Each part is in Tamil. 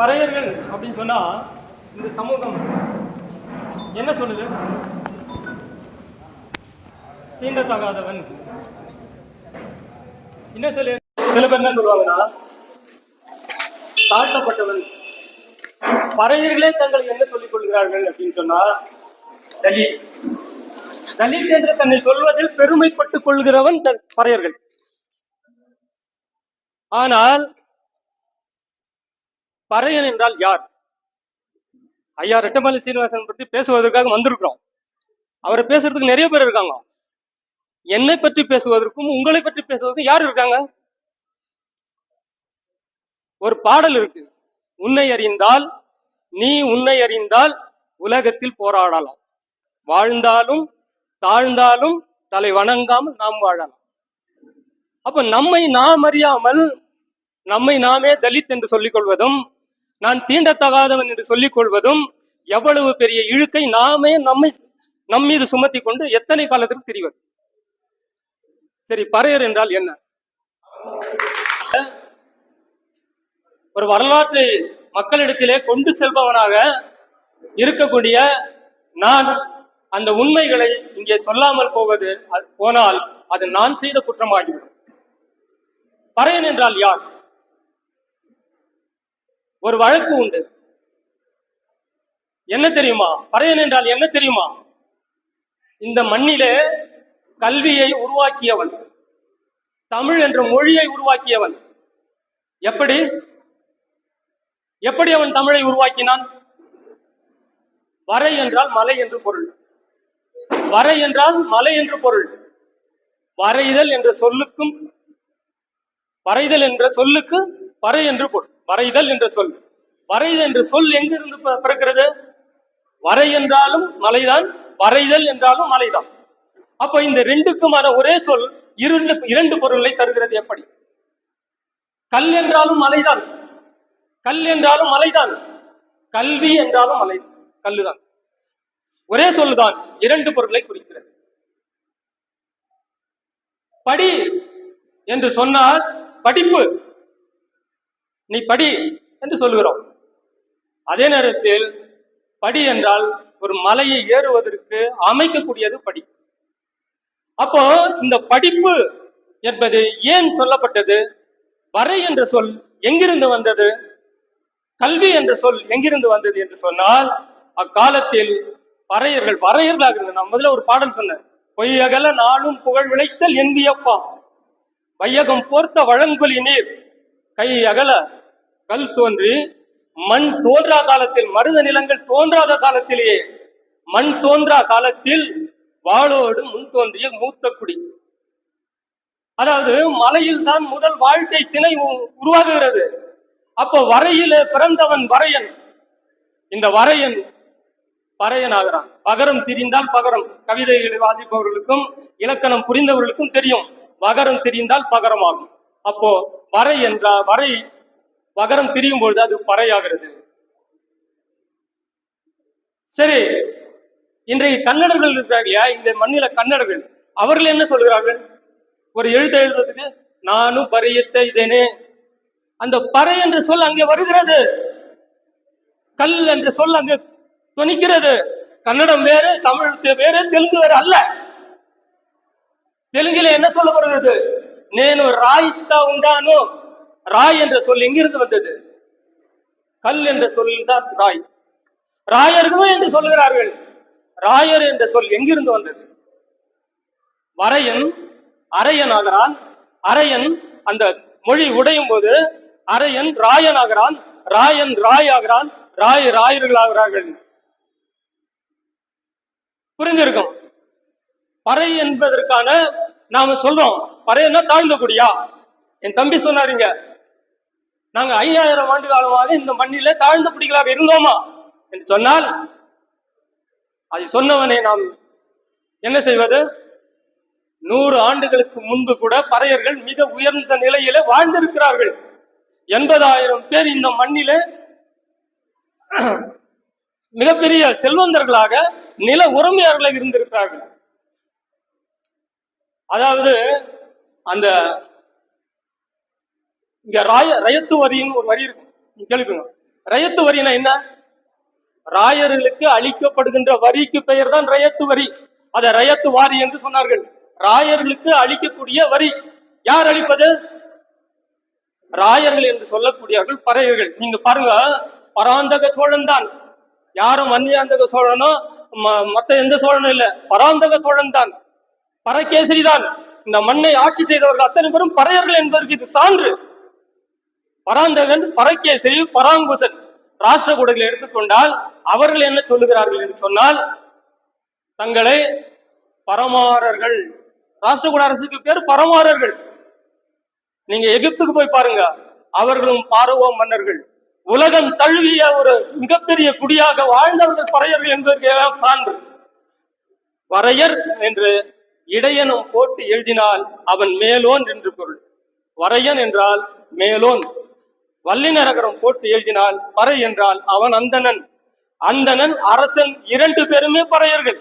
பறையர்கள் அப்படின்னு சொன்னா இந்த சமூகம். என்ன சொல்லுது? தீண்டத்தகாதவன். என்ன சொல்லு? சில பேர் என்ன சொல்லுவாங்கன்னா தாழ்த்தப்பட்டவன். பறையர்களே தங்களை என்ன சொல்லிக் கொள்கிறார்கள் அப்படின்னு சொன்னா தலித். தலித் என்று தன்னை சொல்வதில் பெருமைப்பட்டுக் கொள்கிறவன் பறையர்கள். ஆனால் பறையன் என்றால் யார்? ஐயா ரெட்டமலை சீனிவாசன் பற்றி பேசுவதற்காக வந்திருக்கிறோம். அவரை பேசுறதுக்கு நிறைய பேர் இருக்காங்க. என்னை பற்றி பேசுவதற்கும் உங்களை பற்றி பேசுவதற்கும் யார் இருக்காங்க? ஒரு பாடல் இருக்கு. உன்னை அறிந்தால் நீ உன்னை அறிந்தால் உலகத்தில் போராடலாம். வாழ்ந்தாலும் தாழ்ந்தாலும் தலை வணங்காமல் நாம் வாழலாம். அப்ப நம்மை நாம் அறியாமல் நம்மை நாமே தலித் என்று சொல்லிக் கொள்வதும் நான் தீண்டத்தகாதவன் என்று சொல்லிக் கொள்வதும் எவ்வளவு பெரிய இழுக்கை நாமே நம்மை நம் மீது சுமத்தி கொண்டு எத்தனை காலத்திற்கு தெரிவது? சரி பறையர் என்றால் என்ன? ஒரு வரலாற்றை மக்களிடத்திலே கொண்டு செல்பவனாக இருக்கக்கூடிய நான் அந்த உண்மைகளை இங்கே சொல்லாமல் போவது போனால் அது நான் செய்த குற்றமாகிவிடும். பறையன் என்றால் யார்? ஒரு வழக்கு உண்டு. என்ன தெரியுமா? பறையன் என்றால் என்ன தெரியுமா? இந்த மண்ணிலே கல்வியை உருவாக்கியவன் தமிழ் என்ற மொழியை உருவாக்கியவன். எப்படி? எப்படி அவன் தமிழை உருவாக்கினான்? வரை என்றால் மலை என்று பொருள். வரை என்றால் மலை என்று பொருள். வரைதல் என்ற சொல்லுக்கும் வரைதல் என்ற சொல்லுக்கு வரை என்று பொருள். வரைதல் என்ற சொல். வரைதல் என்ற சொல் எங்கிருந்து பிறக்கிறது? வரை என்றாலும் மலைதான் வரைதல் என்றாலும் மலைதான். அப்ப இந்த ரெண்டுக்குமான ஒரே சொல் இரண்டு இரண்டு பொருள்களை தருகிறது எப்படி? கல் என்றாலும் மலைதான். கல் என்றாலும் மலைதான். கல்வி என்றாலும் மலை கல்லுதான். ஒரே சொல்லுதான் இரண்டு பொருளை குறிக்கிறது. படி என்று சொன்னால் படிப்பு நீ படி என்று சொல்லுகிறோம் அதே நேரத்தில் படி என்றால் ஒரு மலையை ஏறுவதற்கு அமைக்கக்கூடியது படி. அப்போ இந்த படிப்பு என்பது ஏன் சொல்லப்பட்டது? வரை என்ற சொல் எங்கிருந்து வந்தது? கல்வி என்ற சொல் எங்கிருந்து வந்தது என்று சொன்னால் அக்காலத்தில் பறையர்கள் வரையர்களாக இருந்தது நான் முதல்ல ஒரு பாடல் சொன்னேன். பொய்யகல நாளும் புகழ் விளைத்தல் எந்தியப்பா வையகம் போர்த்த வழங்கொலி நீர். கை அகல கல் தோன்றி மண் தோன்றா காலத்தில் மருத நிலங்கள் தோன்றாத காலத்திலேயே மண் தோன்றா காலத்தில் வாளோடு முன் தோன்றிய மூத்த குடி. அதாவது மலையில் தான் முதல் வாழ்க்கை திணை உ- உருவாகுகிறது. அப்போ வரையிலே பிறந்தவன் வரையன். இந்த வரையன் பறையன் ஆகிறான் பகரம் தெரிந்தால் பகரம். கவிதைகளை வாசிப்பவர்களுக்கும் இலக்கணம் புரிந்தவர்களுக்கும் தெரியும். வகரம் தெரிந்தால் பகரம் ஆகும் அப்போ வரை என்றா வரை வகரம் பிரியும் பொழுது அது பறையாகிறது. சரி இன்றைய கன்னடர்கள் இருக்கிறாங்க இல்லையா? இந்த மண்ணில கன்னடர்கள். அவர்கள் என்ன சொல்கிறார்கள்? ஒரு எழுத்து எழுதுறதுக்கு நானும் பறையத்த இதனே. அந்த பறை என்று சொல் அங்கே வருகிறது. கல் என்று சொல் அங்கே துணிக்கிறது கன்னடம் வேறு தமிழ் வேறு தெலுங்கு வேறு அல்ல. தெலுங்கில என்ன சொல்லப்படுகிறது? நேனு ராயிஸ்தா உண்டானு? ராய் என்ற சொல் எங்கிருந்து வந்தது? கல் என்ற சொல் தான் ராய். ராயர்களும் என்று சொல்லுகிறார்கள் ராயர் என்ற சொல் எங்கிருந்து வந்தது? வரையன் அரையன் ஆகிறான் அரையன் அந்த மொழி உடையும் போது அரையன் ராயன் ஆகிறான் ராயன் ராய் ஆகிறான் ராய் ராயர்கள் ஆகிறார்கள் புரிஞ்சிருக்கும்? பறை என்பதற்கான நாம சொல்றோம். பறையன்னா தாழ்ந்த குடியா? என் தம்பி சொன்னாருங்க நாங்க ஐயாயிரம் ஆண்டு காலமாக இந்த மண்ணிலே தாழ்ந்த பிடிகளாக இருந்தோமா? என்று சொன்னால் அதை சொன்னவனை நாம் என்ன செய்வது? நூறு ஆண்டுகளுக்கு முன்பு கூட பறையர்கள் மிக உயர்ந்த நிலையில வாழ்ந்திருக்கிறார்கள். எண்பதாயிரம் பேர் இந்த மண்ணிலே மிகப்பெரிய செல்வந்தர்களாக நில உரிமையாளர்களாக இருந்திருக்கிறார்கள். அதாவது அந்த இங்க ராய ரயத்து வரின்னு ஒரு வரி இருக்கும் நீங்க கேள்விப்பீங்க ரயத்து வரினா என்ன? ராயர்களுக்கு அளிக்கப்படுகின்ற வரிக்கு பெயர் தான் ரயத்து வரி. அதை ரயத்து வாரி என்று சொன்னார்கள். ராயர்களுக்கு அளிக்கக்கூடிய வரி. யார் அளிப்பது? ராயர்கள் என்று சொல்லக்கூடியவர்கள் பறையர்கள். நீங்க பாருங்க. பராந்தக சோழன் தான். யாரும் வன்னியாந்தக சோழனோ ம- மத்த எந்த சோழனும் இல்ல. பராந்தக சோழன் தான். பரகேசரி தான். இந்த மண்ணை ஆட்சி செய்தவர்கள் அத்தனை பேரும் பறையர்கள் என்பதற்கு இது சான்று. பராந்தகன் பரக்கேசரி பராங்குசன் ராஷ்டிரகூடர்களை எடுத்துக்கொண்டால் அவர்கள் என்ன சொல்லுகிறார்கள் என்று சொன்னால் தங்களை பரமாரர்கள் ராஷ்டிரகூட அரசுக்கு பேர் பரமாரர்கள். நீங்க எகிப்துக்கு போய் பாருங்க அவர்களும் பாரவோ மன்னர்கள். உலகம் தழுவிய ஒரு மிகப்பெரிய குடியாக வாழ்ந்தவர்கள் பறையர்கள் என்பதற்கு சான்று. வரையர் என்று இடையனும் போட்டு எழுதினால் அவன் மேலோன் என்று பொருள். வரையன் என்றால் மேலோன். வல்லிநரகரம் போட்டு எழுதினால் பறை என்றால் அவன் அந்தணன். அந்தணன் அரசன் இரண்டு பேருமே பறையர்கள்.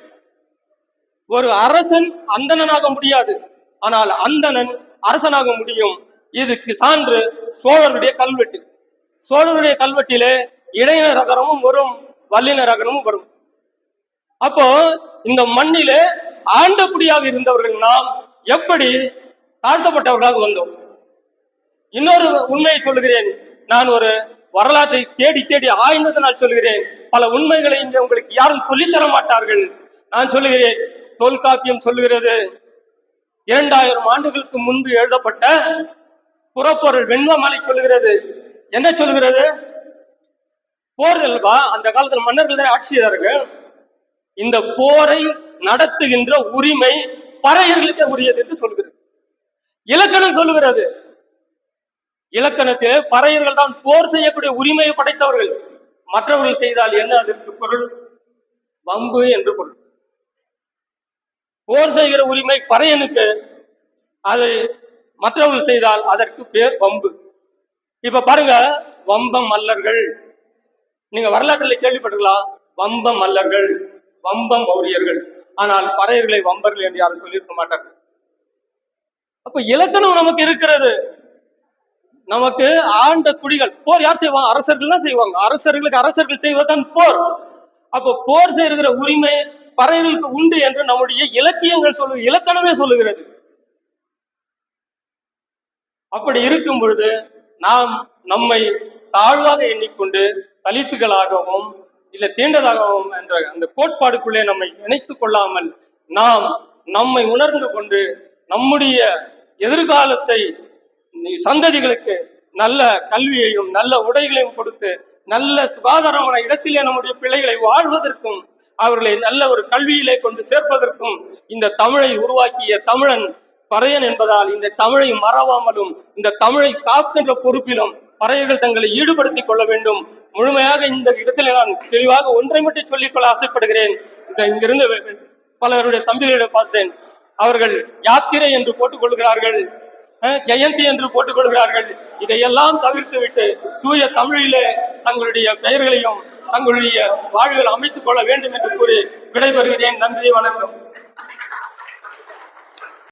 ஒரு அரசன் அந்தணனாக முடியாது. ஆனால் அந்தணன் அரசனாக முடியும். இதுக்கு சான்று சோழருடைய கல்வெட்டு. சோழருடைய கல்வெட்டிலே இடையின ரகரமும் வரும் வல்லினரகரமும் வரும். அப்போ இந்த மண்ணிலே ஆண்டகுடியாக இருந்தவர்கள் நாம் எப்படி தாழ்த்தப்பட்டவர்களாக வந்தோம்? இன்னொரு உண்மையை சொல்லுகிறேன். நான் ஒரு வரலாற்றை தேடி தேடி ஆய்ந்ததனால் சொல்லுகிறேன் பல உண்மைகளை இங்கே உங்களுக்கு யாரும் சொல்லித் தர மாட்டார்கள். நான் சொல்லுகிறேன் தொல்காப்பியம் சொல்லுகிறது. இரண்டாயிரம் ஆண்டுகளுக்கு முன்பு எழுதப்பட்ட புறப்பொருள் வெண்மமலை சொல்லுகிறது. என்ன சொல்லுகிறது? போர்கள் வா அந்த காலத்துல மன்னர்கள் தானே ஆட்சி செய்தார்கள். இந்த போரை நடத்துகின்ற உரிமை பறையர்களுக்கே உரியது என்று சொல்கிறது இலக்கணம் சொல்லுகிறது. இலக்கணத்தில் பறையர்கள் தான் போர் செய்யக்கூடிய உரிமையை படைத்தவர்கள். மற்றவர்கள் செய்தால் என்ன அதற்கு பொருள்? வம்பு என்று பொருள். போர் செய்கிற உரிமை பறையனுக்கு அதை மற்றவர்கள் செய்தால் அதற்கு பேர் வம்பு. இப்ப பாருங்க வம்பம் மல்லர்கள். நீங்க வரலாற்றுல கேள்விப்பட்டிருக்கலாம் வம்பம் மல்லர்கள் வம்பம் மௌரியர்கள். ஆனால் பறையர்களை வம்பர்கள் என்று யாரும் சொல்லியிருக்க மாட்டார்கள். அப்ப இலக்கணம் நமக்கு இருக்கிறது. நமக்கு ஆண்ட குடிகள் போர் யார் செய்வாங்க? அரசர்கள் தான் செய்வாங்க. அரசர்களுக்கு அரசர்கள் செய்வதுதான் போர். அப்போ போர் செய்கிற உரிமை பறவைகளுக்கு உண்டு என்று நம்முடைய இலக்கியங்கள் சொல்லு இலக்கணமே சொல்லுகிறது. அப்படி இருக்கும் பொழுது நாம் நம்மை தாழ்வாக எண்ணிக்கொண்டு தலித்துகளாகவும் இல்ல தீண்டதாகவும் என்ற அந்த கோட்பாடுக்குள்ளே நம்மை இணைத்துக் கொள்ளாமல் நாம் நம்மை உணர்ந்து கொண்டு நம்முடைய எதிர்காலத்தை சந்ததிகளுக்கு நல்ல கல்வியையும் நல்ல உடைகளையும் கொடுத்து நல்ல சுகாதாரமான இடத்திலே நம்முடைய பிள்ளைகளை வாழ்வதற்கும் அவர்களை நல்ல ஒரு கல்வியிலே கொண்டு சேர்ப்பதற்கும் இந்த தமிழை உருவாக்கிய தமிழன் பறையன் என்பதால் இந்த தமிழை மறவாமலும் இந்த தமிழை காக்கின்ற பொறுப்பிலும் பறையர்கள் தங்களை ஈடுபடுத்திக் கொள்ள வேண்டும். முழுமையாக இந்த இடத்தில் நான் தெளிவாக ஒன்றை மட்டும் சொல்லிக்கொள்ள ஆசைப்படுகிறேன். இந்த இங்கிருந்து பலருடைய தம்பிகளிடம் பார்த்தேன். அவர்கள் யாத்திரை என்று போட்டுக் கொள்கிறார்கள். ஜெயந்தி என்று போட்டுக் கொள்கிறார்கள் இதையெல்லாம் தவிர்த்து விட்டு தூய தமிழிலே தங்களுடைய பெயர்களையும் தங்களுடைய வாழ்வில் அமைத்துக் கொள்ள வேண்டும் என்று கூறி விடைபெறுகிறேன். நன்றி வணக்கம்.